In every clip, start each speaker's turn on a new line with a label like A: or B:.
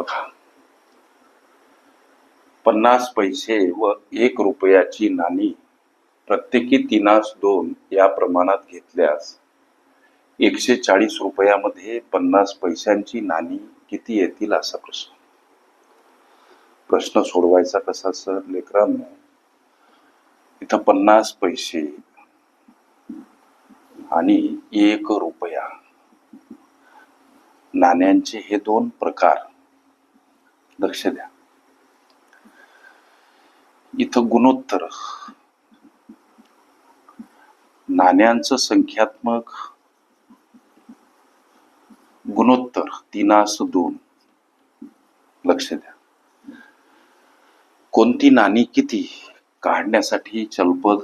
A: बघा. पन्नास पैसे व एक रुपयाची नाणी प्रत्येकी तिनास दोन या प्रमाणात घेतल्यास एकशे चाळीस रुपयामध्ये पन्नास पैशांची नाणी किती येतील असा प्रश्न. प्रश्न सोडवायचा कसा सर लेकरांनो? इथं पन्नास पैसे आणि एक रुपया. नाण्यांचे हे दोन प्रकार. लक्ष द्या इथं गुणोत्तर. नाण्यांचं संख्यात्मक गुणोत्तर तिनास दोन. लक्ष द्या. कोणती नाणी किती काढण्यासाठी चलपद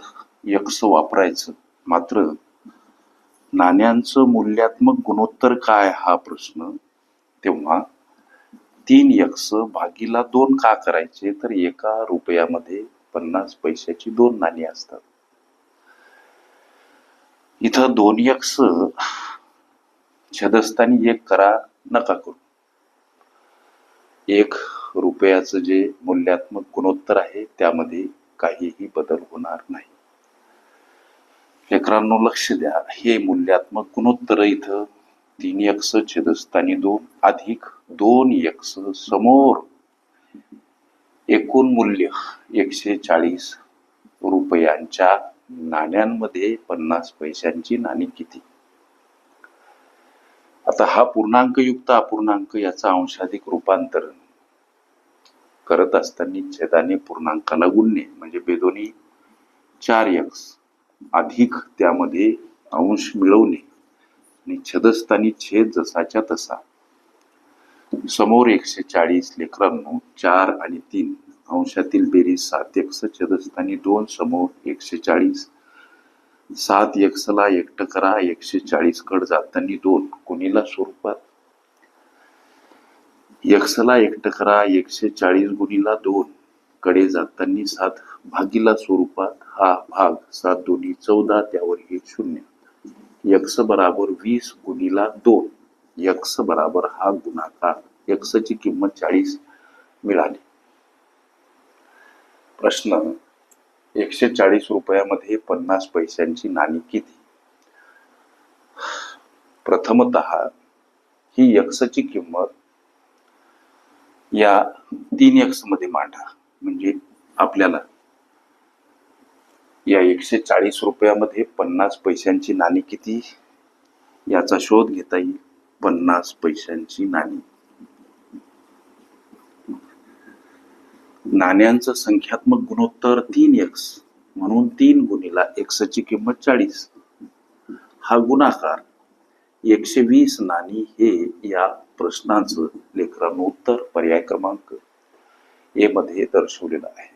A: यक्स वापरायचं? मात्र नाण्यांचं मूल्यात्मक गुणोत्तर काय हा प्रश्न? तेव्हा तीन यक्ष भागीला दोन का करायचे तर एका रुपयामध्ये पन्नास पैशाची दोन नाणी असतात. इथं दोन यक्ष छदस्थानी एक करा नका करू. एक रुपयाचं जे मूल्यात्मक गुणोत्तर आहे त्यामध्ये काहीही बदल होणार नाही. लेकरांनो लक्ष द्या हे मूल्यात्मक गुणोत्तर इथं तीन यक्ष छेदस्थानी दोन अधिक दोन यक्ष समोर. एकूण मूल्य एकशे चाळीस रुपयांच्या नाण्यांमध्ये पन्नास पैशांची नाणी किती? आता हा पूर्णांकयुक्त अपूर्णांक याचा अंशाधिक रूपांतरण करत असताना छेदाने पूर्णांकाला गुणणे म्हणजे बेदोनी चार यक्स अधिक त्यामध्ये अंश मिळवणे. आणि छदस्थानी छेद जसाच्या तसा. समोर एकशे चाळीस लेकरांनो चार आणि तीन. अंशातील बेरीज सात एकस छदस्थानी दोन. समोर एकशे चाळीस. सात एकसला एकटं करा एकशे चाळीस कड जातानी दोन. कोणीला स्वरूपात? यक्सला एकटं करा एकशे चाळीस गुणीला दोन. कडे जाताना सात. भागीला स्वरूपात हा भाग सात दोन्ही चौदा त्यावर एक शून्य. यक्स बराबर वीस गुणीला दोन. यक्स बराबर हा गुणाकार. यक्षची किंमत चाळीस मिळाली. प्रश्न एकशे चाळीस रुपयामध्ये पन्नास पैशांची नाणी किती? प्रथमत ही यक्षची किंमत या तीन यक्समध्ये मांडा. म्हणजे आपल्याला या एकशे चाळीस रुपयामध्ये पन्नास पैशांची नाणी किती? याचा शोध घेता येईल. पन्नास पैशांची नाणी. नाण्यांचं संख्यात्मक गुणोत्तर तीन एक्स म्हणून तीन गुणीला एक्सची किंमत चाळीस. हा गुणाकार एकशे वीस नाणी हे या प्रश्नाचं लेकरानं उत्तर पर्याय क्रमांक ए मध्ये दर्शवलेलं आहे.